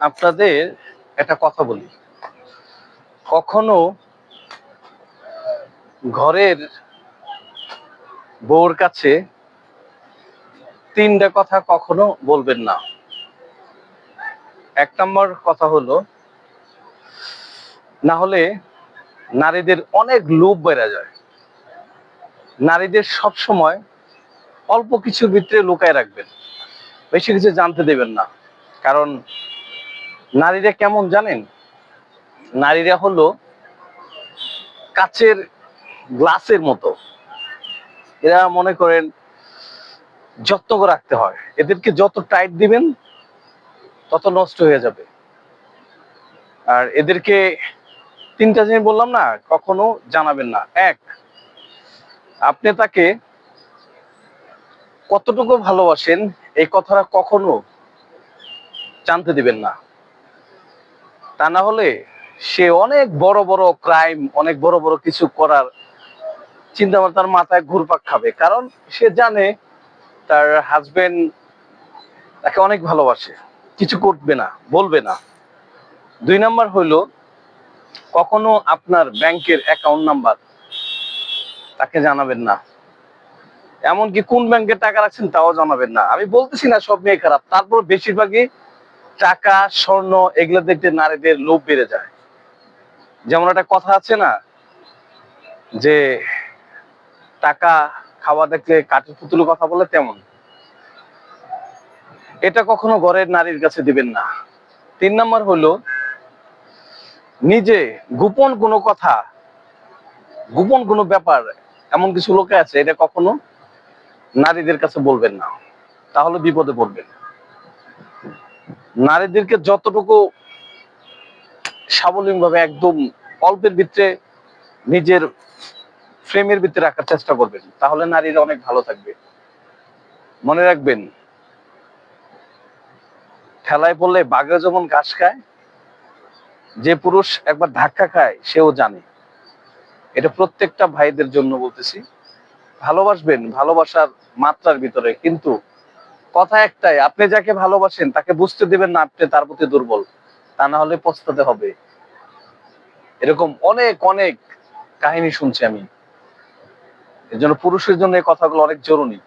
আপনাদের একটা কথা বলি। কখনো ঘরের বউর কাছে তিনটা কথা কখনো বলবেন না। এক নম্বর কথা হলো, না হলে নারীদের অনেক লোভ বেড়া যায়। নারীদের সব সময় অল্প কিছু ভিতরে লুকায় রাখবেন। বেশি কিছু জানতে দেবেন না। কারণ নারীরা কেমন জানেন? নারীরা হলো কাচের গ্লাসের মতো। এরা মনে করেন যত্ন করে রাখতে হয়। এদেরকে যত টাইট দিবেন, তত নষ্ট হয়ে যাবে। আর এদেরকে তিনটা জিনিস বললাম না, কখনো জানাবেন না। এক, আপনি তাকে কতটুকু ভালোবাসেন, এই কথাটা কখনো জানতে দিবেন না। তা না হলে সে অনেক বড় বড় ক্রাইম অনেক বড় বড় কিছু করার চিন্তা ভাবনা তার মাথায় ঘুরপাক খাবে। কারণ সে জানে তার হাজবেন্ড তাকে অনেক ভালোবাসে। কিছু করবে না, বলবে না। দুই নাম্বার হইল, কখনো আপনার ব্যাংকের অ্যাকাউন্ট নাম্বার তাকে জানাবেন না। এমনকি কোন ব্যাংকে টাকা রাখছেন তাও জানাবেন না। আমি বলতেছি না সব মেয়ে খারাপ। তারপর বেশিরভাগই টাকা, স্বর্ণ, এগুলো দেখতে নারীদের লোভ বেড়ে যায়। যেমন একটা কথা আছে না, যে টাকা খাওয়া দেখলে কাঠের পুতুল কথা বলে তেমন। এটা কখনো ঘরের নারীর কাছে দিবেন না। তিন নম্বর হলো, নিজে গোপন কোনো কথা, গোপন কোনো ব্যাপার, এমন কিছু লোকে আছে, এটা কখনো নারীদের কাছে বলবেন না। তাহলে বিপদে পড়বেন। নারীদেরকে যতটুকু স্বাবলম্বী ভাবে একদম অল্পের ভিতরে নিজের ফ্রেমের ভিতরে রাখার চেষ্টা করবেন, তাহলে নারীরা অনেক ভালো থাকবে। মনে রাখবেন, ঠেলায় পড়লে বাঘে যেমন ঘাস খায়, যে পুরুষ একবার ধাক্কা খায় সেও জানে। এটা প্রত্যেকটা ভাইদের জন্য বলতেছি। ভালোবাসবেন, ভালোবাসার মাত্রার ভিতরে, কিন্তু কথা একটাই, আপনি যাকে ভালোবাসেন তাকে বুঝতে দেবেন না আপনি তার প্রতি দুর্বল। তা না হলে পস্তাতে হবে। এরকম অনেক অনেক কাহিনী শুনছি আমি। এর জন্য পুরুষের জন্য এই কথাগুলো অনেক জরুরি।